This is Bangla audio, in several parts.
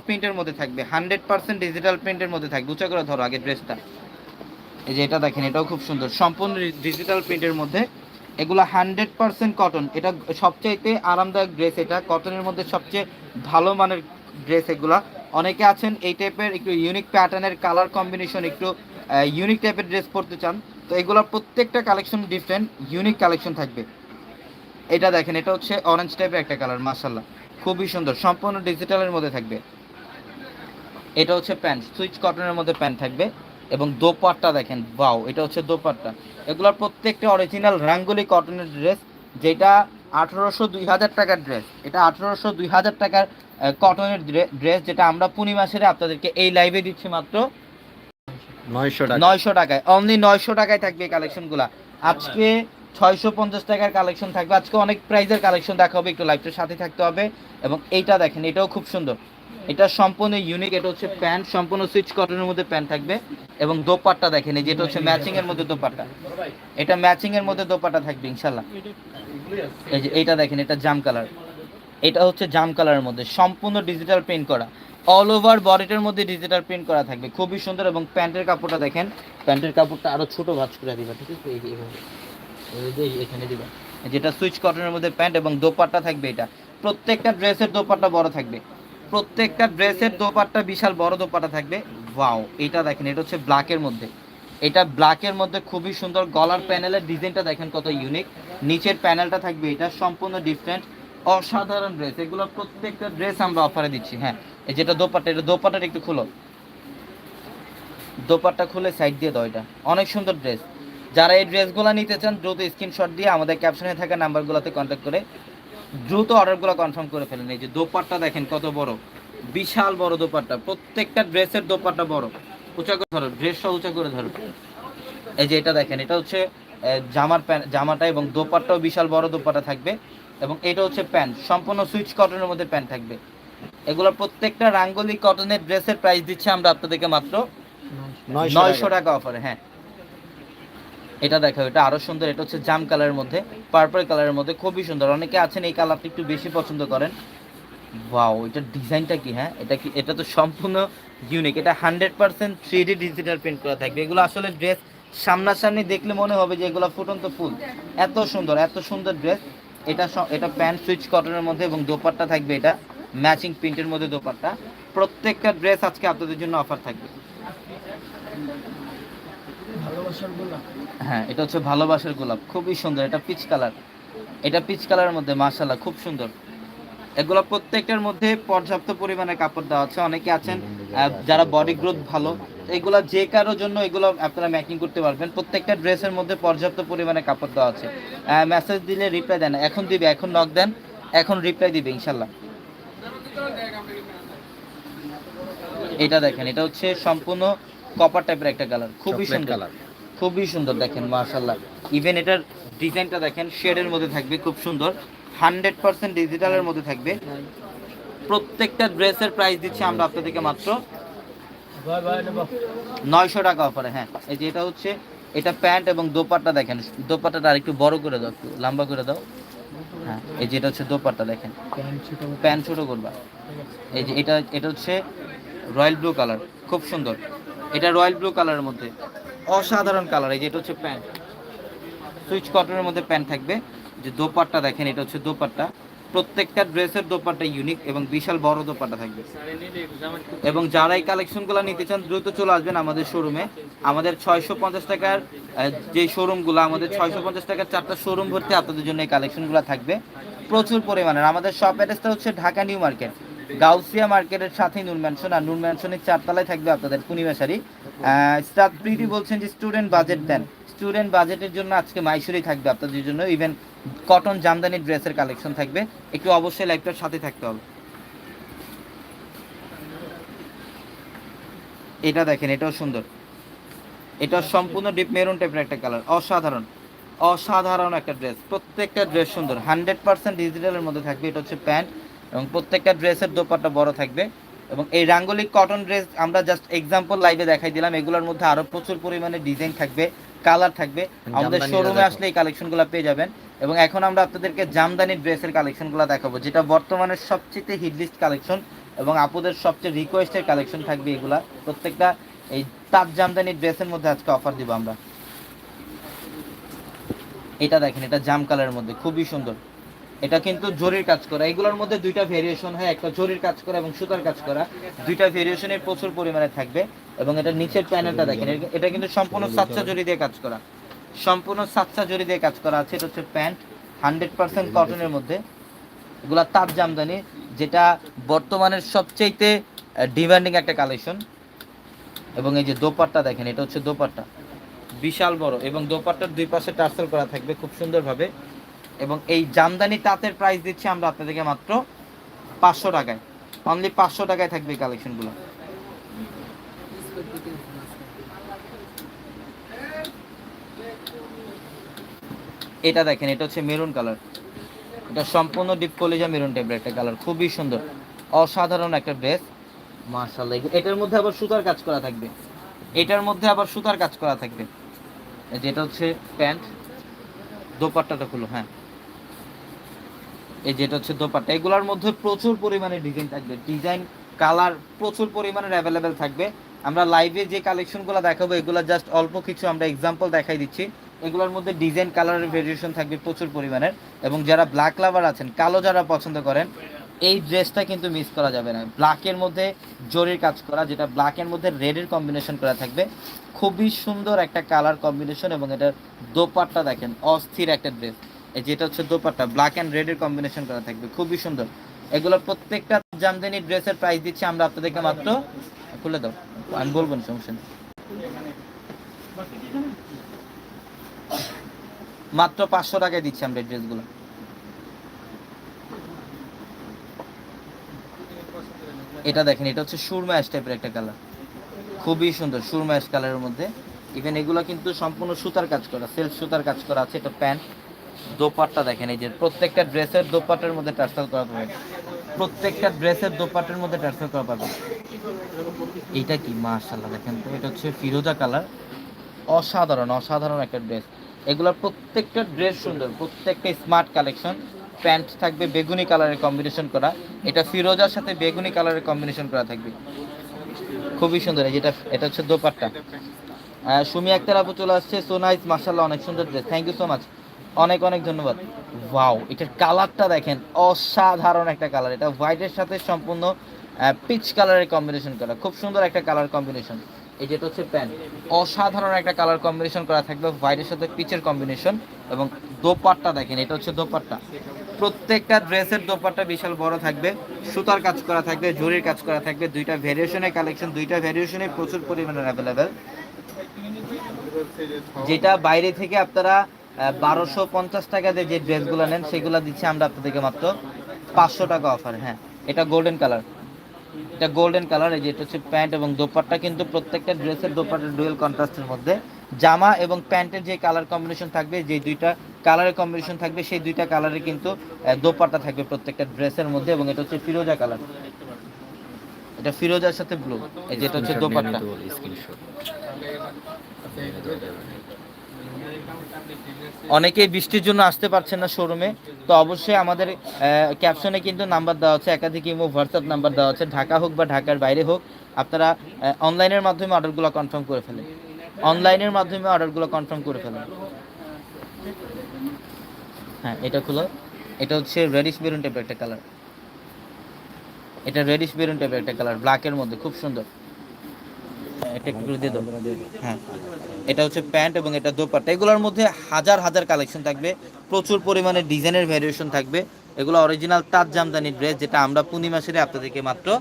প্রিন্টের মধ্যে থাকবে হান্ড্রেড পার্সেন্ট ডিজিটাল প্রিন্টের মধ্যে থাকবে। উঁচা করে ধরো আগে ড্রেসটা এই যে এটা দেখেন, এটাও খুব সুন্দর। সম্পূর্ণ ডিজিটাল প্রিন্টের মধ্যে। এগুলো হান্ড্রেড পার্সেন্ট কটন এটা আরামদায়ক ড্রেস এটা। কটনের মধ্যে সবচেয়ে ভালো মানের ড্রেস অনেকে আছেন এই টাইপের একটু ইউনিক প্যাটার্নের কালার কম্বিনেশন একটু ইউনিক টাইপের ড্রেস পরতে চান। তো এগুলোর প্রত্যেকটা কালেকশন ডিফারেন্ট ইউনিক কালেকশন থাকবে। এটা দেখেন, এটা হচ্ছে অরেঞ্জ টাইপের একটা কালার মাসাল্লাহ খুবই সুন্দর। সম্পূর্ণ ডিজিটালের মধ্যে থাকবে। এটা হচ্ছে প্যান্ট সুইচ কটনের মধ্যে প্যান্ট থাকবে এবং দোপাট্টা দেখেন বাও এটা হচ্ছে দোপাট্টা। এগুলোর প্রত্যেকটা অরিজিনাল রাঙ্গুলি কটনের ড্রেস যেটা আঠেরোশো দুই হাজার টাকার ড্রেস এটা আঠেরোশো দুই হাজার টাকার কটনের ড্রেস যেটা আমরা পূর্ণিমা সেরে আপনাদেরকে এই লাইভে দিচ্ছি মাত্র নয়শো টাকা। নয়শো টাকায় অনলি নয়শো টাকায় থাকবে এই কালেকশনগুলো আজকে ছয়শো পঞ্চাশ টাকার কালেকশন থাকবে। আজকে অনেক প্রাইজের কালেকশন দেখা হবে একটু লাইভটার সাথে থাকতে হবে। এবং এইটা দেখেন এটাও খুব সুন্দর। এটা সম্পূর্ণ ইউনিক এটা হচ্ছে প্যান্ট, সম্পূর্ণ সুইচ কটনের মধ্যে প্যান্ট থাকবে। এবং দোপাট্টা দেখেন, এই যেটা হচ্ছে ম্যাচিং এর মধ্যে দোপাট্টা। এটা ম্যাচিং এর মধ্যে দোপাট্টা থাকবে ইনশাল্লাহ এই যে এইটা দেখেন, এটা জাম কালার এটা হচ্ছে জাম কালারের মধ্যে, সম্পূর্ণ ডিজিটাল প্রিন্ট করা। অল ওভার বডিটার মধ্যে ডিজিটাল প্রিন্ট করা থাকবে, খুবই সুন্দর। এবং প্যান্টের কাপড়টা দেখেন, প্যান্টের কাপড়টা আরও ছোট ভাঁজ করে দিবা, ঠিক আছে? এইভাবে। এখানে দিবা। যেটা সুইচ কটনের মধ্যে প্যান্ট এবং দোপাট্টা থাকবে এটা। প্রত্যেকটা ড্রেসের দোপাট্টা বড় থাকবে। প্রত্যেকটা ড্রেসের দোপাট্টা বিশাল বড় দোপাট্টা থাকবে। ওয়াও, এটা দেখেন, এটা হচ্ছে ব্ল্যাকের মধ্যে। এটা ব্ল্যাকের মধ্যে খুবই সুন্দর গলার প্যানেলের ডিজাইনটা দেখেন কত ইউনিক নিচের প্যানেলটা থাকবে, এটা সম্পূর্ণ ডিফারেন্ট অসাধারণ ড্রেস এগুলো প্রত্যেকটা ড্রেস আমরা অফারে দিচ্ছি হ্যাঁ। এই যেটা দোপাট্টা, এটা দোপাট্টাটা একটু খুলো। দোপাট্টা খুলে সাইড দিয়ে দাও এটা। অনেক সুন্দর ড্রেস যারা এই ড্রেসগুলো নিতে চান, দ্রুত স্ক্রিনশট দিয়ে আমাদের ক্যাপশনে থাকা নাম্বারগুলোতে কন্ট্যাক্ট করে দ্রুত অর্ডারগুলো কনফার্ম করে ফেলেন। এই যে দোপাট্টা দেখেন কত বড়। বিশাল বড় দোপাট্টা। প্রত্যেকটা ড্রেসের দোপাট্টা বড়। উঁচা করে ধরো ড্রেসটা উঁচা করে ধরো। এই যে এটা দেখেন এটা হচ্ছে জামার প্যান্ট জামাটা এবং দোপাট্টাও বিশাল বড় দোপাট্টা থাকবে এবং এটা হচ্ছে প্যান্ট। সম্পূর্ণ সুইচ কটনের মধ্যে প্যান্ট থাকবে। এগুলো প্রত্যেকটা রাঙ্গলি কটনের ড্রেসের প্রাইস দিচ্ছে আমরা আপনাদেরকে মাত্র নয়শো টাকা। অফারে হ্যাঁ। এটা দেখো এটা আরও সুন্দর, এটা হচ্ছে জাম কালারের মধ্যে পার্পল কালারের মধ্যে, খুবই সুন্দর। অনেকে আছেন এই কালারটা একটু বেশি পছন্দ করেন। ওয়াও এটার ডিজাইনটা কি হ্যাঁ? এটা কি, এটা তো সম্পূর্ণ ইউনিক এটা hundred percent three D digital print করা থাকবে। এগুলো আসলে ড্রেস সামনাসামনি দেখলে মনে হবে যে এগুলো ফুটন্ত ফুল। এত সুন্দর এত সুন্দর ড্রেস এটা এটা প্যান্ট সুইচ কটনের মধ্যে এবং দোপাট্টা থাকবে এটা ম্যাচিং প্রিন্টের মধ্যে দোপাট্টা। প্রত্যেকটা ড্রেস আজকে আপনাদের জন্য অফার থাকবে। হ্যাঁ এটা হচ্ছে ভালোবাসার গোলাপ। খুবই সুন্দর, এটা পিচ কালার এটা পিচ কালারের মধ্যে মাশাল্লাহ খুব সুন্দর। এগুলো প্রত্যেকটার মধ্যে পর্যাপ্ত পরিমাণে কাপড় দেওয়া আছে। অনেকে আছেন যারা বডি গ্রোথ ভালো, এগুলো যে কারোর জন্য এগুলো আপনারা ম্যাকিং করতে পারবেন। প্রত্যেকটা ড্রেসের মধ্যে পর্যাপ্ত পরিমাণে কাপড় দেওয়া আছে। মেসেজ দিলে রিপ্লাই দেন, এখন দিবে, এখন নক দেন, এখন রিপ্লাই দিবে ইনশাল্লাহ এটা দেখেন, এটা হচ্ছে সম্পূর্ণ কপার টাইপের একটা কালার খুবই সুন্দর। খুবই সুন্দর দেখেন মাশাল্লাহ ইভেন এটার ডিজাইনটা দেখেন শেডের মধ্যে থাকবে খুব সুন্দর। হান্ড্রেড পার্সেন্ট ডিজিটালের মধ্যে থাকবে। প্রত্যেকটা ড্রেসের প্রাইস দিচ্ছি আমরা আপনাদেরকে মাত্র নয়শো টাকা অফারে হ্যাঁ। এই যে এটা হচ্ছে এটা প্যান্ট এবং দোপাট্টা দেখেন। দোপাট্টাটা আর একটু বড় করে দাও একটু লম্বা করে দাও। হ্যাঁ এই যে এটা হচ্ছে দোপাট্টা দেখেন। প্যান্ট ছোট করবা। এই যে এটা এটা হচ্ছে রয়্যাল ব্লু কালার খুব সুন্দর। এটা রয়্যাল ব্লু কালারের মধ্যে। অসাধারণ কালার, এই যে এটা হচ্ছে প্যান্ট। সুইচ কটনের মধ্যে প্যান্ট থাকবে। যে দোপাট্টা দেখেন, এটা হচ্ছে দোপাট্টা। প্রত্যেকটা ড্রেসের দোপাট্টা ইউনিক এবং বিশাল বড় দোপাট্টা থাকবে। এবং যারা এই কালেকশনগুলো নিতে চান, দ্রুত চলে আসবেন আমাদের শোরুমে আমাদের ছয়শো পঞ্চাশ টাকার যে শোরুমগুলো আমাদের ছয়শো পঞ্চাশ টাকার চারটা শোরুম ভর্তি আপনাদের জন্য এই কালেকশনগুলো থাকবে। প্রচুর পরিমাণের। আমাদের শপ অ্যাড্রেসটা হচ্ছে ঢাকা নিউ মার্কেট। গাউসিয়া মার্কেটের সাথে নূর ম্যানশন আর নূর ম্যানশনের চারতলায় থাকবে আপনাদের পূর্ণিমা শাড়ি স্টার প্রীতি বলছেন যে স্টুডেন্ট বাজেট দেন। স্টুডেন্ট বাজেটের জন্য আজকে মাইশুরি থাকবে আপনাদের জন্য। ইভেন কটন জামদানি ড্রেসের কালেকশন থাকবে। একটু অবশ্যই লাইভটার সাথে থাকতে হবে। এটা দেখেন, এটাও সুন্দর। এটা সম্পূর্ণ ডিপ মেরুন টাইপের একটা কালার অসাধারণ। অসাধারণ একটা ড্রেস প্রত্যেকটা ড্রেস সুন্দর। হান্ড্রেড পার্সেন্ট ডিজিটালের মধ্যে থাকবে। এটা হচ্ছে প্যান্ট। এবং প্রত্যেকটা ড্রেসের দোপাট্টা বড় থাকবে। এবং এই রাঙ্গলি কটন ড্রেস আমরা জাস্ট এক্সাম্পল লাইভে দেখাই দিলাম। এগুলোর মধ্যে আরও প্রচুর পরিমাণে ডিজাইন থাকবে কালার থাকবে। আমাদের শোরুমে আসলে এই কালেকশনগুলো পেয়ে যাবেন। এবং এখন আমরা আপনাদেরকে জামদানি ড্রেসের কালেকশন কালেকশনগুলো দেখাবো যেটা বর্তমানে সবচেয়ে হিট লিস্ট কালেকশন এবং আপুদের সবচেয়ে রিকোয়েস্টের কালেকশন থাকবে এগুলা। প্রত্যেকটা এই তাঁত জামদানি ড্রেসের মধ্যে আজকে অফার দিব আমরা। এটা দেখেন এটা জাম কালারের মধ্যে খুবই সুন্দর। এটা কিন্তু জরির কাজ করা। এগুলোর মধ্যে দুইটা ভেরিয়েশন হয়, একটা জরির কাজ করা এবং সুতার কাজ করা। দুইটা ভেরিয়েশনের প্রচুর পরিমাণে থাকবে এবং এটা নিচের প্যানেলটা দেখেন এটা কিন্তু সম্পূর্ণ সাচ্চা জরি দিয়ে কাজ করা। সম্পূর্ণ সাচ্চা জরি দিয়ে কাজ করা আছে, এটা হচ্ছে প্যান্ট হান্ড্রেড পার্সেন্ট কটনের মধ্যে। এগুলা তাপ জামদানি, যেটা বর্তমানের সবচেয়েতে ডিমান্ডিং একটা কালেকশন এবং এই যে দোপাট্টা দেখেন, এটা হচ্ছে দোপাট্টা। বিশাল বড় এবং দোপাট্টার দুই পাশে টার্সেল করা থাকবে খুব সুন্দরভাবে। এবং এই জামদানি তাঁতের প্রাইস দিচ্ছি আমরা আপনাদেরকে মাত্র পাঁচশো টাকায়। অনলি পাঁচশো টাকায় থাকবে কালেকশনগুলো এটা দেখেন, এটা হচ্ছে মেরুন কালার এটা সম্পূর্ণ ডিপ কলিজা মেরুন টাইপের একটা কালার খুবই সুন্দর। অসাধারণ একটা ড্রেস মার্শাল্লাহ এটার মধ্যে আবার সুতার কাজ করা থাকবে। এটার মধ্যে আবার সুতার কাজ করা থাকবে। যেটা হচ্ছে প্যান্ট। দোপাট্টাটা খুলো হ্যাঁ। এই যেটা হচ্ছে দোপাট্টা, এগুলোর মধ্যে প্রচুর পরিমাণে ডিজাইন থাকবে। ডিজাইন কালার প্রচুর পরিমাণের অ্যাভেলেবেল থাকবে। আমরা লাইভে যে কালেকশনগুলো দেখাবো, এগুলো জাস্ট অল্প কিছু আমরা এক্সাম্পল দেখাই দিচ্ছি। এগুলোর মধ্যে ডিজাইন কালারের ভেরিয়েশন থাকবে প্রচুর পরিমাণের। এবং যারা ব্ল্যাক লাভার আছেন, কালো যারা পছন্দ করেন, এই ড্রেসটা কিন্তু মিস করা যাবে না। ব্ল্যাকের মধ্যে জরির কাজ করা, যেটা ব্ল্যাকের মধ্যে রেডের কম্বিনেশন করা থাকবে। খুবই সুন্দর একটা কালার কম্বিনেশন এবং এটার দোপাট্টা দেখেন, অস্থির একটা ড্রেস এই যেটা হচ্ছে দোপাট্টা ব্ল্যাক অ্যান্ড রেডের কম্বিনেশন করা থাকবে, খুবই সুন্দর। এগুলো প্রত্যেকটা জামদানি ড্রেসের প্রাইস দিচ্ছি আমরা আপনাদেরকে মাত্র, খুলে দাও, আমি বলব না, সমস্যা নেই। মাত্র পাঁচশো টাকায় দিচ্ছি আমরা ড্রেসগুলো। এটা দেখেন, এটা হচ্ছে সুরমা টাইপের একটা কালার খুবই সুন্দর, সুরমা কালারের মধ্যে। ইভেন এগুলো কিন্তু সম্পূর্ণ সুতার কাজ করা সেলফ সুতার কাজ করা আছে, এটা প্যান্ট। দোপাট্টা দেখেন, এই যে প্রত্যেকটা ড্রেসের দোপাট্টার মধ্যে টার্সেল করা পাবে প্রত্যেকটা ড্রেসের দোপাট্টার মধ্যে টার্সেল করা পাবে এইটা কি? মাশাআল্লাহ, দেখেন তো, এটা হচ্ছে ফিরোজা কালার। অসাধারণ অসাধারণ একটা ড্রেস। এগুলোর প্রত্যেকটা ড্রেস সুন্দর, প্রত্যেকটা স্মার্ট কালেকশন। প্যান্ট থাকবে বেগুনি কালারের কম্বিনেশন করা। এটা ফিরোজার সাথে বেগুনি কালারের কম্বিনেশন করা থাকবে। খুবই সুন্দর, এই যেটা, এটা হচ্ছে দোপাট্টা। সুমি আক্তার আপু চলে আসছে সো নাইস মার্শাল্লাহ অনেক সুন্দর dress. Thank you so much অনেক অনেক ধন্যবাদ। ওয়াও এটার কালারটা দেখেন, অসাধারণ একটা কালার এটা হোয়াইটের সাথে সম্পূর্ণ পিচ কালারের কম্বিনেশন করা। খুব সুন্দর একটা কালার কম্বিনেশন এই যেটা হচ্ছে প্যান্ট অসাধারণ একটা কালার কম্বিনেশন করা থাকবে হোয়াইটের সাথে পিচের কম্বিনেশন এবং দোপাট্টা দেখেন, এটা হচ্ছে দোপাট্টা। প্রত্যেকটা ড্রেসের দোপাট্টা বিশাল বড় থাকবে, সুতার কাজ করা থাকবে, জরির কাজ করা থাকবে, দুইটা ভেরিয়েশনের কালেকশন দুইটা ভেরিয়েশনে প্রচুর পরিমাণে অ্যাভেলেবেল যেটা বাইরে থেকে আপনারা বারোশো পঞ্চাশ টাকা দিয়ে যে ড্রেসগুলো নেন, সেগুলো দিচ্ছি আমরা আপনাদেরকে মাত্র পাঁচশো টাকা অফার হ্যাঁ এটা গোল্ডেন কালার এটা গোল্ডেন কালার এই যে এটা হচ্ছে প্যান্ট এবং দোপাট্টা, কিন্তু প্রত্যেকটা ড্রেসের দোপাট্টা ডুয়েল কন্ট্রাস্টের মধ্যে। জামা এবং প্যান্টের যে কালার কম্বিনেশন থাকবে, যে দুইটা কালারের কম্বিনেশন থাকবে, সেই দুইটা কালারে কিন্তু দোপাট্টা থাকবে প্রত্যেকটা ড্রেসের মধ্যে এবং এটা হচ্ছে ফিরোজা কালার এটা ফিরোজার সাথে ব্লু এই যে এটা হচ্ছে দোপাট্টা। অনেকেই বৃষ্টির জন্য আসতে পারছেন না শোরুমে তো অবশ্যই আমাদের ক্যাপশনে কিন্তু নাম্বার দেওয়া আছে, একাধিক ইমো হোয়াটসঅ্যাপ নাম্বার দেওয়া আছে, ঢাকা হোক বা ঢাকার বাইরে হোক। আপনারা অনলাইনের মাধ্যমে অর্ডারগুলো কনফার্ম করে ফেলেন। অনলাইনের মাধ্যমে অর্ডারগুলো কনফার্ম করে ফেলেন। হ্যাঁ এটা খুলো। এটা হচ্ছে রেডিশ বেরুন টাইপের একটা কালার এটা রেডিশ বেরুন টাইপের একটা কালার ব্ল্যাকের মধ্যে, খুব সুন্দর। এটা একটু দিয়ে দাও। হ্যাঁ। এটা হচ্ছে প্যান্ট এবং এটা দোপাট্টা। এগুলোর মধ্যে হাজার হাজার কালেকশন থাকবে প্রচুর পরিমাণে ডিজাইনের ভ্যারিয়েশন থাকবে। এগুলো অরিজিনাল তাঁত জামদানি ড্রেস যেটা আমরা পূর্ণিমা সেরে আপনাদেরকে মাত্র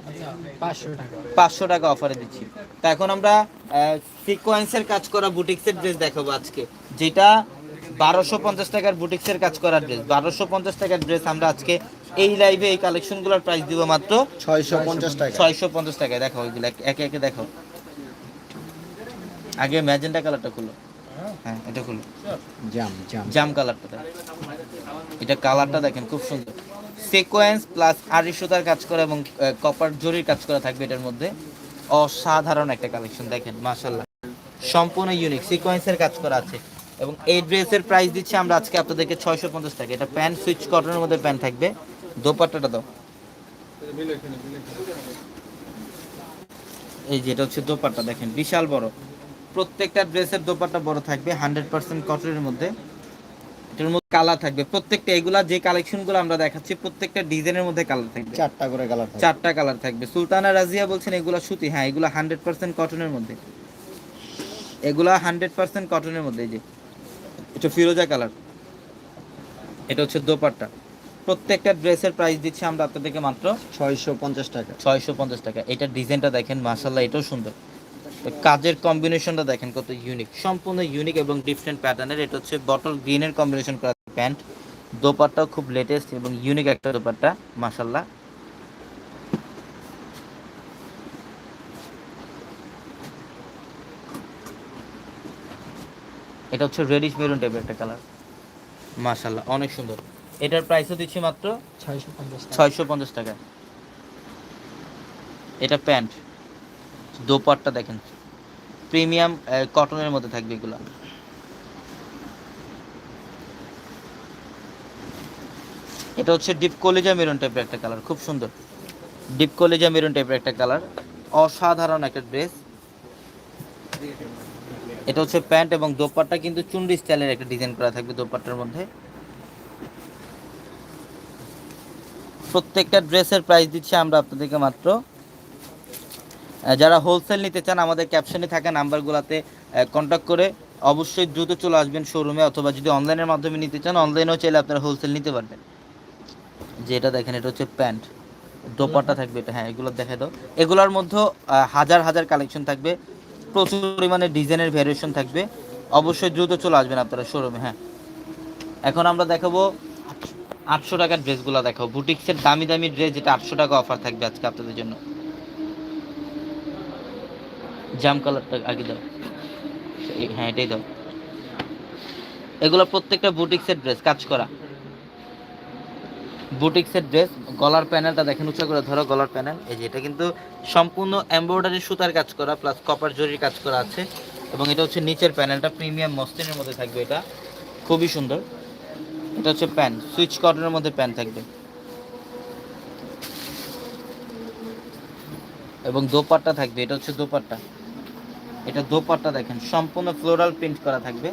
পাঁচশো টাকা। পাঁচশো টাকা অফারে দিচ্ছি। তো এখন আমরা সিকোয়েন্সের কাজ করা বুটিক্সের ড্রেস দেখাবো আজকে যেটা বারোশো পঞ্চাশ টাকার বুটিক্সের কাজ করা ড্রেস বারোশো পঞ্চাশ টাকার ড্রেস আমরা আজকে এই লাইভে এই কালেকশনগুলোর প্রাইস দিব মাত্র ছয়শো পঞ্চাশ টাকা। ছয়শো পঞ্চাশ টাকায়। দেখো ওইগুলো এক- একে একে দেখো। আগে ম্যাজেন্টা কালারটা খুলো। হ্যাঁ? এটা খুলো। জাম জাম। জাম কালারটা দেখো। এটা কালারটা দেখেন খুব সুন্দর। সিকোয়েন্স প্লাস আড়ি সুতার কাজ করা এবং কপার জরির কাজ করা থাকবে এটার মধ্যে। অসাধারণ একটা কালেকশন দেখেন মাশাল্লাহ সম্পূর্ণ ইউনিক সিকোয়েন্সের কাজ করা আছে। এবং এই ড্রেসের প্রাইস দিচ্ছি আমরা আজকে আপনাদেরকে ছয়শো পঞ্চাশ টাকা। এটা প্যান্ট সুইচ কটনের মধ্যে প্যান্ট থাকবে। দোপাট্টাটা দাও। এই যেটা হচ্ছে দোপাট্টা দেখেন বিশাল বড়। প্রত্যেকটা ড্রেসের দোপাট্টা বড় থাকবে হান্ড্রেড পার্সেন্ট কটনের মধ্যে। এটার মধ্যে কালার থাকবে। প্রত্যেকটা এগুলা যে কালেকশনগুলো আমরা দেখাচ্ছি প্রত্যেকটা ডিজাইনের মধ্যে কালার থাকবে। চারটা করে কালার চারটা কালার থাকবে। সুলতানা রাজিয়া বলছেন এগুলা সুতি। হ্যাঁ এগুলা হান্ড্রেড পার্সেন্ট কটনের মধ্যে। এগুলা হান্ড্রেড পার্সেন্ট কটনের মধ্যে যে। এটা ফিরোজা কালার এটা হচ্ছে দোপাট্টা। প্রত্যেকটা ড্রেসের প্রাইস দিচ্ছি আমরা আপনাদেরকে মাত্র ছয়শো পঞ্চাশ টাকা। ছয়শো পঞ্চাশ টাকা। এটার ডিজাইনটা দেখেন মাসাল্লাহ এটাও সুন্দর। কাজের কম্বিনেশনটা দেখেন কত ইউনিক সম্পূর্ণ ইউনিক এবং ডিফারেন্ট প্যাটার্নের এটা হচ্ছে বটল গ্রিনের কম্বিনেশন করা প্যান্ট দোপাট্টাও খুব লেটেস্ট এবং ইউনিক একটা দোপাট্টা মাসাল্লাহ এটা হচ্ছে রেডিশ মেরুন টাইপের একটা কালার মাশাল্লাহ অনেক সুন্দর। এটার প্রাইসও দিচ্ছি মাত্র ছয়শো পঞ্চাশ টাকা। এটা প্যান্ট দোপাট্টা দেখেন। প্রিমিয়াম কটনের মধ্যে থাকবে এগুলো। এটা হচ্ছে ডিপ কলিজা মেরুন টাইপের একটা কালার খুব সুন্দর। ডিপ কলিজা মেরুন টাইপের একটা কালার অসাধারণ একটা ড্রেস এটা হচ্ছে প্যান্ট এবং দোপাট্টা, কিন্তু চুন্ডি স্টাইলের একটা ডিজাইন করা থাকবে দোপাট্টার মধ্যে। প্রত্যেকটা ড্রেসের প্রাইস দিচ্ছি আমরা আপনাদেরকে মাত্র যারা হোলসেল নিতে চান, আমাদের ক্যাপশনে থাকা নাম্বারগুলোতে কন্ট্যাক্ট করে অবশ্যই দ্রুত চলে আসবেন শোরুমে অথবা যদি অনলাইনের মাধ্যমে নিতে চান অনলাইনেও চাইলে আপনারা হোলসেল নিতে পারবেন। যে এটা দেখেন, এটা হচ্ছে প্যান্ট। দোপাট্টা থাকবে এটা হ্যাঁ এগুলো দেখে দাও। এগুলোর মধ্যে হাজার হাজার কালেকশন থাকবে, প্রচুর পরিমাণে ডিজাইনের ভ্যারিয়েশন থাকবে। অবশ্যই দ্রুত চলে আসবেন আপনারা শোরুমে হ্যাঁ। এখন আমরা দেখাবো আটশো টাকার ড্রেসগুলো দেখাবো। বুটিক্সের দামি দামি ড্রেস যেটা আটশো টাকা অফার থাকবে আজকে আপনাদের জন্য। জাম কালারটা আগে দাও। হ্যাঁ এটাই দাও। এগুলো প্রত্যেকটা বুটিক্সের ড্রেস কাজ করা। বুটিক্সের ড্রেস গলার প্যানেলটা দেখেন, উঁচা করে ধরো গলার প্যানেল এই যে, এটা কিন্তু সম্পূর্ণ এমব্রয়ডারি সুতার কাজ করা প্লাস কপার জরির কাজ করা আছে। এবং এটা হচ্ছে নিচের প্যানেলটা প্রিমিয়াম মসলিনের মধ্যে থাকবে এটা। খুবই সুন্দর। এটা হচ্ছে প্যান সুইচ কটনের মধ্যে প্যান থাকবে। এবং দোপাট্টা থাকবে, এটা হচ্ছে দোপাট্টা। এটা দোপাট্টা দেখেন, সম্পূর্ণ ফ্লোরাল প্রিন্ট করা থাকবে।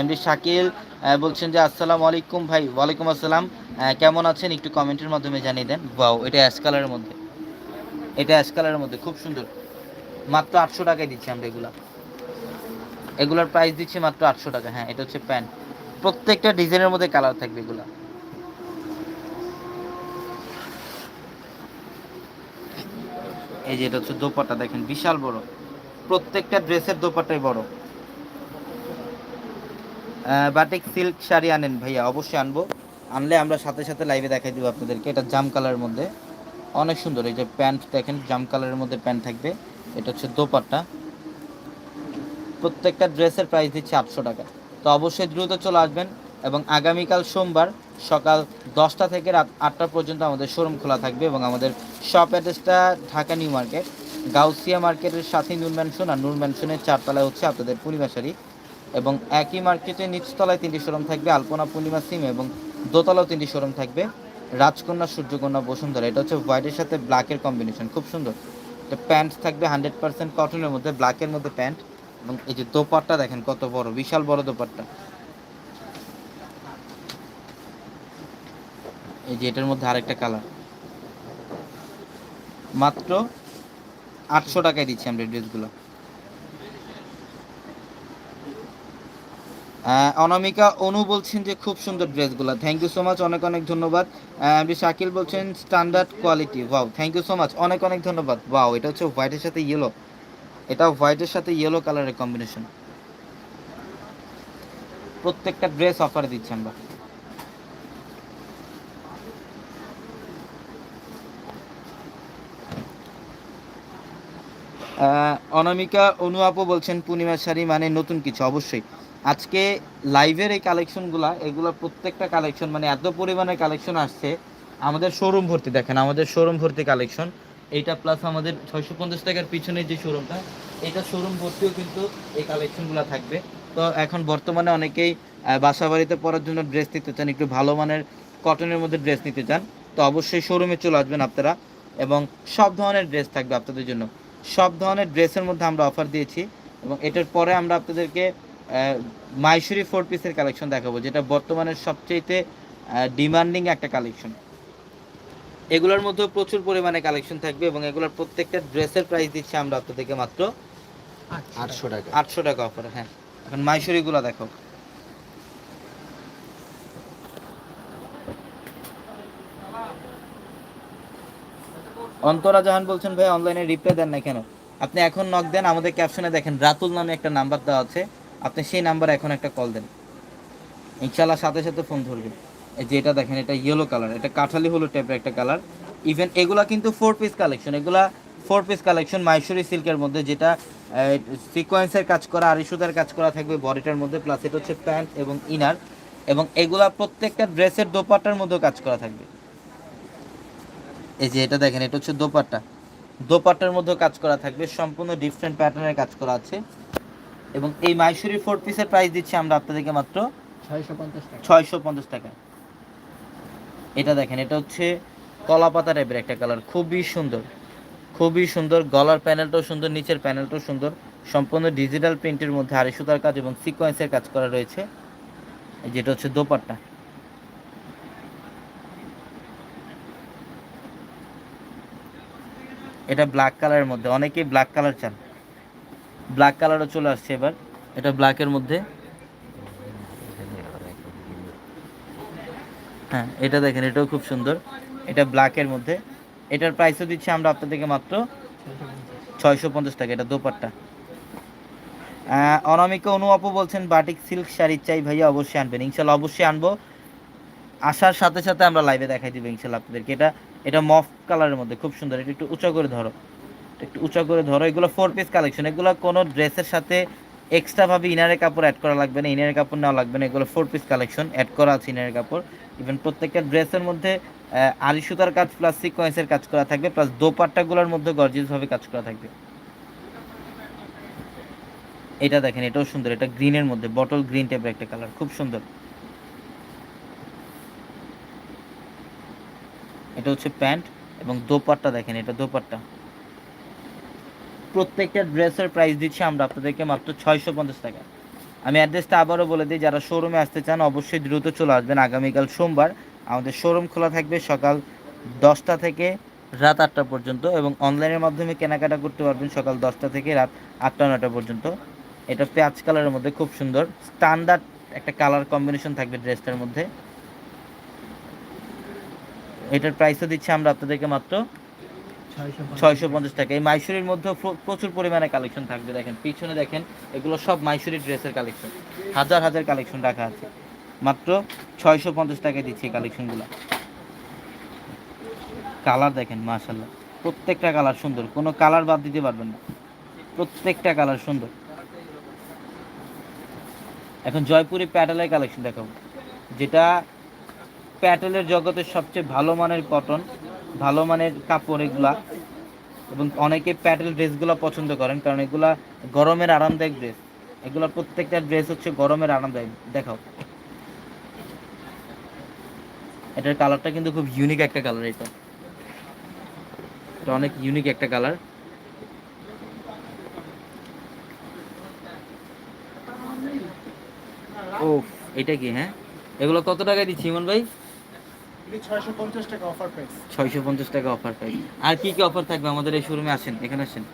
এমডি শাকিল বলছেন যে, আসসালামু আলাইকুম ভাই, ওয়ালাইকুম আসসালাম। কেমন আছেন? একটু কমেন্টের মাধ্যমে জানিয়ে দেন। বাও এটা অ্যাশ কালারের মধ্যে। এটা অ্যাশ কালারের মধ্যে, খুব সুন্দর। মাত্র আটশো টাকায় দিচ্ছি আমরা এগুলা। এগুলার প্রাইস দিচ্ছি মাত্র আটশো টাকা। হ্যাঁ এটা হচ্ছে প্যান্ট। প্রত্যেকটা ডিজাইনের মধ্যে কালার থাকবে এগুলা। এই যে এটা হচ্ছে দোপাটা দেখেন, বিশাল বড়। প্রত্যেকটা ড্রেসের দোপাট্টাই বড়। বাটিক সিল্ক শাড়ি আনেন ভাইয়া, অবশ্যই আনব। আনলে আমরা সাথে সাথে লাইভে দেখাই দিব আপনাদেরকে। এটা জাম কালারের মধ্যে। অনেক সুন্দর, এই যে প্যান্ট দেখেন, জাম কালারের মধ্যে প্যান্ট থাকবে। এটা হচ্ছে দোপাট্টা। প্রত্যেকটা ড্রেসের প্রাইস দিচ্ছে আটশো টাকা। তো অবশ্যই দ্রুত চলে আসবেন। এবং আগামীকাল সোমবার সকাল দশটা থেকে রাত আটটা পর্যন্ত আমাদের শোরুম খোলা থাকবে এবং আমাদের শপ অ্যাড্রেসটা ঢাকা নিউ মার্কেট, গাউসিয়া মার্কেটের সাথে নূর ম্যানশন আর নূর ম্যানশনের চারতলায় হচ্ছে আপনাদের পূর্ণিমাশারি এবং একই মার্কেটের নিচতলায় তিনটি শোরুম থাকবে, আলপনা পূর্ণিমা সিম এবং দোতলাও তিনটি শোরুম থাকবে। রাজকন্যা, সূর্যকন্যা, বসুন্ধরা, এটা হচ্ছে হোয়াইটের সাথে ব্ল্যাকের কম্বিনেশন খুব সুন্দর। এটা প্যান্ট থাকবে হান্ড্রেড পার্সেন্ট কটনের মধ্যে ব্ল্যাকের মধ্যে প্যান্ট এবং এই যে দোপাট্টা দেখেন কত বড়, বিশাল বড় দোপাট্টা। এই যে এটার মধ্যে আরেকটা কালার। মাত্র আটশো টাকায় দিচ্ছি আমরা ড্রেসগুলো। অনামিকা অনু বলছেন যে খুব সুন্দর ড্রেসগুলো। থ্যাংক ইউ সো মাচ অনেক অনেক ধন্যবাদ। শাকিল বলছেন standard quality wow thank you so much অনেক অনেক ধন্যবাদ ওয়াও এটা হচ্ছে হোয়াইটের সাথে ইয়েলো এটা হোয়াইটের সাথে ইয়েলো কালারের কম্বিনেশন প্রত্যেকটা ড্রেস অফারে দিচ্ছি আমরা। অনামিকা অনু আপু বলছেন, পূর্ণিমা শাড়ি মানে নতুন কিছু, অবশ্যই। আজকে লাইভের এই কালেকশনগুলা এগুলো প্রত্যেকটা কালেকশন মানে এত পরিমাণে কালেকশন আসছে, আমাদের শোরুম ভর্তি দেখেন, আমাদের শোরুম ভর্তি কালেকশন এইটা প্লাস আমাদের ছয়শো পঞ্চাশ টাকার পিছনে যে শোরুমটা এটা শোরুম ভর্তিও কিন্তু এই কালেকশনগুলো থাকবে। তো এখন বর্তমানে অনেকেই বাসা বাড়িতে পরার জন্য ড্রেস নিতে চান, একটু ভালো মানের কটনের মধ্যে ড্রেস নিতে চান, তো অবশ্যই শোরুমে চলে আসবেন আপনারা, এবং সব ধরনের ড্রেস থাকবে আপনাদের জন্য। সব ধরনের ড্রেসের মধ্যে আমরা অফার দিয়েছি এবং এটার পরে আমরা আপনাদেরকে আহ, মাইসুরি ফোর পিসের কালেকশন দেখাবো যেটা বর্তমানে সবচেয়েতে ডিমান্ডিং একটা কালেকশন এগুলোর মধ্যে প্রচুর পরিমাণে কালেকশন থাকবে এবং এগুলোর প্রত্যেকটা ড্রেসের প্রাইস দিচ্ছি আমরা আপনাদেরকে মাত্র আটশো টাকা। আটশো টাকা অফার হ্যাঁ। এখন মাইসুরিগুলো দেখো। অন্তরা জাহান বলছেন, ভাই অনলাইনে রিপ্লাই দেন না কেন? আপনি এখন নক দেন, আমাদের ক্যাপশনে দেখেন, রাতুল নামে একটা নাম্বার দেওয়া আছে। আপনি সেই নাম্বারে এখন একটা কল দেন। ইনশাল্লাহ সাথে সাথে ফোন ধরবেন। এই যে এটা দেখেন, এটা ইয়েলো কালার এটা কাঠালি হলুদ টাইপের একটা কালার ইভেন এগুলা কিন্তু ফোর পিস কালেকশন এগুলা ফোর পিস কালেকশন মাইসুরি সিল্কের মধ্যে যেটা সিকোয়েন্সের কাজ করা আড়ি সুতার কাজ করা থাকবে বডিটার মধ্যে প্লাস এটা হচ্ছে প্যান্ট এবং ইনার এবং এগুলা প্রত্যেকটা ড্রেসের দোপাট্টার মধ্যেও কাজ করা থাকবে। এই যে এটা দেখেন এটা হচ্ছে দোপাট্টা। দোপাট্টার মধ্যেও কাজ করা থাকবে সম্পূর্ণ ডিফারেন্ট প্যাটার্নের কাজ করা আছে। এবং এই মাইসুরি ফোর পিসের প্রাইস দিচ্ছি আমরা আপনাদেরকে মাত্র ছয়শো পঞ্চাশ টাকা। এটা দেখেন এটা হচ্ছে কলা পাতা টাইপের একটা কালার খুবই সুন্দর। খুবই সুন্দর গলার প্যানেলটাও সুন্দর নিচের প্যানেলটাও সুন্দর। সম্পূর্ণ ডিজিটাল প্রিন্টের মধ্যে আড়ি সুতার কাজ এবং সিকোয়েন্সের কাজ করা রয়েছে। এই যেটা হচ্ছে দোপাট্টা। এটা ব্ল্যাক কালারের মধ্যে। অনেকেই ব্ল্যাক কালার চান। ব্ল্যাক কালারও চলে আসছে এবার। এটা ব্ল্যাকের মধ্যে। হ্যাঁ এটা দেখেন এটাও খুব সুন্দর। এটা ব্ল্যাকের মধ্যে। এটার প্রাইসও দিচ্ছি আমরা আপনাদেরকে মাত্র ছয়শো পঞ্চাশ টাকা এটা দোপাট্টা। আহ, অনামিকা অনু আপু বলছেন বাটিক সিল্ক শাড়ি চাই ভাইয়া অবশ্যই আনবেন। ইনশাল্লাহ অবশ্যই আনব। আসার সাথে সাথে আমরা লাইভে দেখাই দিব ইনশাল্লাহ আপনাদেরকে। এটা এটা মফ কালারের মধ্যে, খুব সুন্দর। এটা একটু উঁচা করে ধরো। একটু উঁচা করে ধরো। এগুলো ফোর পিস কালেকশন এগুলো কোনো ড্রেসের সাথে এক্সট্রাভাবে ইনারের কাপড় অ্যাড করা লাগবে না ইনারের কাপড় নেওয়া লাগবে না। এগুলো ফোর পিস কালেকশন অ্যাড করা আছে ইনারের কাপড়। ইভেন প্রত্যেকটা ড্রেসের মধ্যে আড়ি সুতার কাজ প্লাস সিকোয়েন্সের কাজ করা থাকবে প্লাস দোপাট্টাগুলোর মধ্যে গর্জিয়াসভাবে কাজ করা থাকবে। এটা দেখেন, এটাও সুন্দর। এটা গ্রিনের মধ্যে বটল গ্রিন টাইপের একটা কালার খুব সুন্দর। এটা হচ্ছে প্যান্ট এবং দোপাট্টা দেখেন, এটা দোপাট্টা। প্রত্যেকটা ড্রেসের প্রাইস দিচ্ছি আমরা আপনাদেরকে মাত্র ছয়শো পঞ্চাশ টাকা। আমি অ্যাড্রেসটা আবারও বলে দিই, যারা শোরুমে আসতে চান অবশ্যই দ্রুত চলে আসবেন আগামীকাল সোমবার। আমাদের শোরুম খোলা থাকবে সকাল দশটা থেকে রাত আটটা পর্যন্ত এবং অনলাইনের মাধ্যমে কেনাকাটা করতে পারবেন সকাল দশটা থেকে রাত আটটা নটা পর্যন্ত। এটা পেঁয়াজ কালারের মধ্যে খুব সুন্দর। স্ট্যান্ডার্ড একটা কালার কম্বিনেশন থাকবে ড্রেসটার মধ্যে। এটার প্রাইসও দিচ্ছি আমরা আপনাদেরকে মাত্র ছয়শো পঞ্চাশ টাকা। এই মাইসুরির মধ্যে প্রচুর পরিমাণে কালেকশন থাকবে দেখেন। পিছনে দেখেন এগুলো সব মাইসুরি ড্রেসের কালেকশন হাজার হাজার কালেকশন রাখা আছে। মাত্র ছয়শো পঞ্চাশ টাকায় দিচ্ছি এই কালেকশনগুলো কালার দেখেন মাশাল্লাহ প্রত্যেকটা কালার সুন্দর। কোনো কালার বাদ দিতে পারবেন না। প্রত্যেকটা কালার সুন্দর। এখন জয়পুরি প্যাটেলের কালেকশন দেখাবো। যেটা প্যাটেলের জগতের সবচেয়ে ভালো মানের কটন, ভালো মানের কাপড় এগুলা, এবং অনেকে প্যাটেল ড্রেসগুলো পছন্দ করেন, কারণ এগুলা গরমের আরামদায়ক ড্রেস। এগুলা প্রত্যেকটা ড্রেস হচ্ছে গরমের আরামদায়ক, দেখাও। এটার কালারটা কিন্তু খুব ইউনিক একটা কালার এটা। এটা অনেক ইউনিক একটা কালার। ও এটা কি হ্যাঁ? এগুলো কত টাকায় দিচ্ছি ইমন ভাই? ছয়শো পঞ্চাশ টাকা অফার প্রাইস ছয়শো পঞ্চাশ টাকা অফার পাই আর কি কি অফার থাকবে আমাদের এই শোরুমে আসেন এখানে আসেন।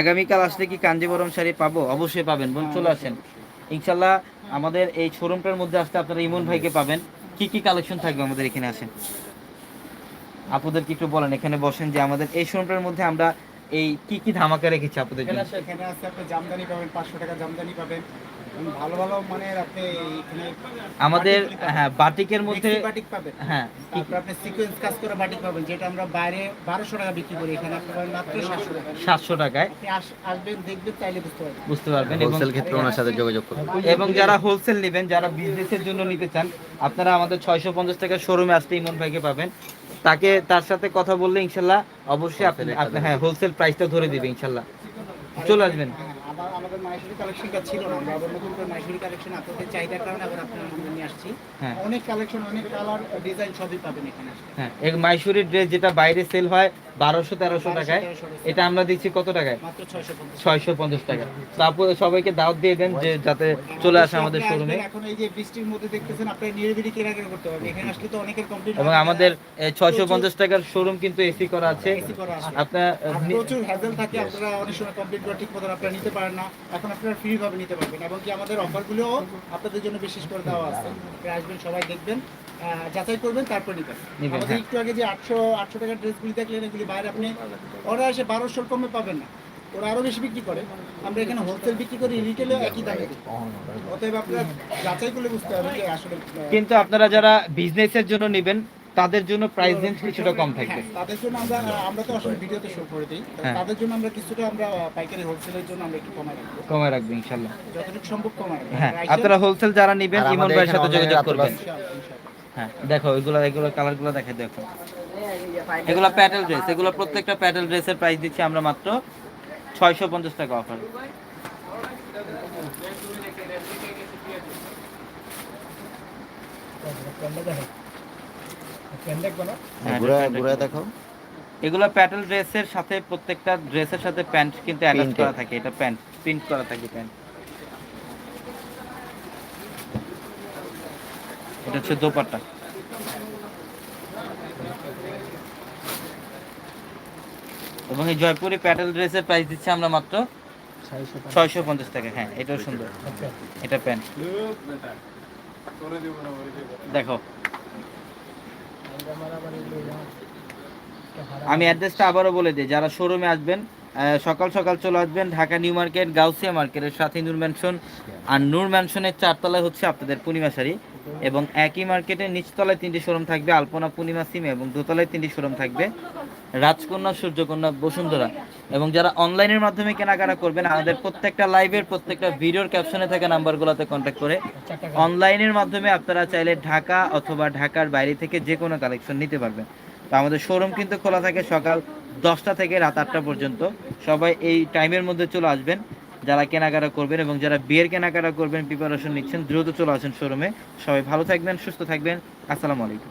আগামীকাল আসলে কি কাঞ্জিবরম শাড়ি পাবো? অবশ্যই পাবেন। বোন চলে আসেন। ইনশাল্লাহ আমাদের এই শোরুমটার মধ্যে আসতে আপনারা ইমন ভাইকে পাবেন। কি কি কালেকশন থাকবে আমাদের এখানে? আসেন। আপুদের কি একটু বলেন এখানে বসেন যে আমাদের এই শোরুমটার মধ্যে আমরা এই কি কি ধামাকা রেখেছি আপনাদের জন্য? এখানে আছে আপনি জামদানি পাবেন পাঁচশো টাকা জামদানি পাবেন। এবং ভালো ভালো মানের আপনি এখানে আমাদের হ্যাঁ বাটিকের মধ্যে বাটিক পাবেন। হ্যাঁ তারপর আপনি সিকোয়েন্স কাজ করে বাটিক পাবেন যেটা আমরা বাইরে বারোশো টাকা বিক্রি করি এখানে আপনি পাবেন মাত্র সাতশো টাকা। সাতশো টাকায়। আসবেন দেখবেন চাইলে বুঝতে পারবেন। বুঝতে পারবেন এবং হোলসেল ক্ষেত্রে ওনার সাথে যোগাযোগ করুন। এবং যারা হোলসেল নেবেন যারা বিজনেসের জন্য নিতে চান আপনারা আমাদের ছয়শো পঞ্চাশ টাকা শোরুমে আসতে ইমন ভাইকে পাবেন। তাকে তার সাথে কথা বললে ইনশাল্লাহ অবশ্যই আপনি হ্যাঁ হোলসেল প্রাইসটা ধরে দিবে ইনশাল্লাহ। চলে আসবেন। আমাদের মাহেশ্বরী কালেকশনটা ছিল না। আমরা আবার নতুন করে মাহেশ্বরী কালেকশন আপনাদের চাহিদার কারণে আবার আপনার নিয়ে আসছি। হ্যাঁ। অনেক কালেকশন অনেক কালার ডিজাইন সবই পাবেন এখানে। হ্যাঁ এক মাইসুরির ড্রেস যেটা বাইরে সেল হয় বারোশো তেরোশো টাকায়। এটা আমরা দিচ্ছি কত টাকায়? ছয়শো পঞ্চাশ টাকা। তারপরে সবাইকে দাওয়াত দিয়ে দেন যে যাতে চলে আসে আমাদের শোরুমে এখন এই যে বৃষ্টির মধ্যে দেখতেছেন আপনি নিরিবিলি কেনাকাটা করতে পারবেন। এখানে আসলে তো অনেকের কমপ্লিট এবং আমাদের ছয়শো পঞ্চাশ টাকার শোরুম কিন্তু এসি করা আছে। আপনার প্রচুর হ্যাজেল থাকে আপনারা অনেক সময় কমপ্লিট করে ঠিক মতন আপনারা নিতে পারেন না। এখন আপনারা ফ্রি ভাবে নিতে পারবেন। এবং কি আমাদের অফারগুলো আপনাদের জন্য বিশেষ করে দেওয়া আছে। আসবেন সবাই দেখবেন। যাচাই করবেন তারপর নিবেন। আমাদের হ্যাঁ। একটু আগে যে আটশো আটশো টাকার ড্রেসগুলি দেখলেন এগুলি বাইরে আপনি ওরা এসে বারোশোর কমে পাবেন না। ওরা আরও বেশি বিক্রি করে। আমরা এখানে হোলসেল বিক্রি করি রিটেলেও একই দামে। অতএব আপনারা যাচাই করলে বুঝতে হবে যে আসলে কিন্তু আপনারা যারা বিজনেসের জন্য নেবেন তাদের জন্য প্রাইস রেঞ্জ কিছুটা কম থাকবে। হ্যাঁ, তাদের জন্য আমরা আমরা তো আসলে ভিডিওতে শো করে দিই। হ্যাঁ। তাদের জন্য আমরা কিছুটা আমরা পাইকারি হোলসেলের জন্য আমরা একটু কমাই রাখব। কমে রাখবে ইনশাল্লাহ। যতটুকু সম্ভব কমাই রাখব। হ্যাঁ আপনারা হোলসেল যারা নেবেন ইমন ভাইয়ের সাথে যোগাযোগ করবেন। ইনশাআল্লাহ, ইনশাআল্লাহ। হ্যাঁ দেখো এগুলো এগুলো কালারগুলো দেখে দেখো। এগুলো প্যাটেল ড্রেস এগুলো প্রত্যেকটা প্যাটেল ড্রেসের প্রাইস দিচ্ছি আমরা মাত্র ছয়শো পঞ্চাশ টাকা অফার হ্যাঁ, দেখো এগুলো প্যাটেল ড্রেসের সাথে প্রত্যেকটা ড্রেসের সাথে প্যান্ট কিন্তু অ্যাটাচ করা থাকে এটা প্যান্ট প্রিন্ট করা থাকে প্যান্ট। এটা হচ্ছে দোপাট্টা। এবং এই জয়পুরি প্যাটেল ড্রেসের প্রাইস দিচ্ছি আমরা মাত্র ছয়শো পঞ্চাশ টাকা হ্যাঁ এটাও সুন্দর। এটা প্যান্ট। দেখো। আমি অ্যাড্রেসটা আবারও বলে দিই, যারা শোরুমে আসবেন সকাল সকাল চলে আসবেন, ঢাকা নিউ মার্কেট, গাউসিয়া মার্কেটের সাথে নূর ম্যানশন আর নূর ম্যানশনের চারতলায় হচ্ছে আপনাদের পূর্ণিমা শাড়ি। এবং একই মার্কেটের নিচতলায় তিনটি শোরুম থাকবে, আলপনা পূর্ণিমা সিম এবং দোতলায় তিনটি শোরুম থাকবে। রাজকন্যা, সূর্যকন্যা, বসুন্ধরা। এবং যারা অনলাইনের মাধ্যমে কেনাকাটা করবেন, আমাদের প্রত্যেকটা লাইভের, প্রত্যেকটা ভিডিওর ক্যাপশনে থাকা নাম্বারগুলোতে কন্ট্যাক্ট করে অনলাইনের মাধ্যমে আপনারা চাইলে ঢাকা অথবা ঢাকার বাইরে থেকে যে কোনো কালেকশন নিতে পারবেন। তো আমাদের শোরুম কিন্তু খোলা থাকে সকাল দশটা থেকে রাত আটটা পর্যন্ত। সবাই এই টাইমের মধ্যে চলে আসবেন। যারা কেনাকাটা করবেন এবং যারা বিয়ের কেনাকাটা করবেন প্রিপারেশন নিচ্ছেন, দ্রুত চলে আসেন শোরুমে সবাই ভালো থাকবেন, সুস্থ থাকবেন। আসসালামু আলাইকুম।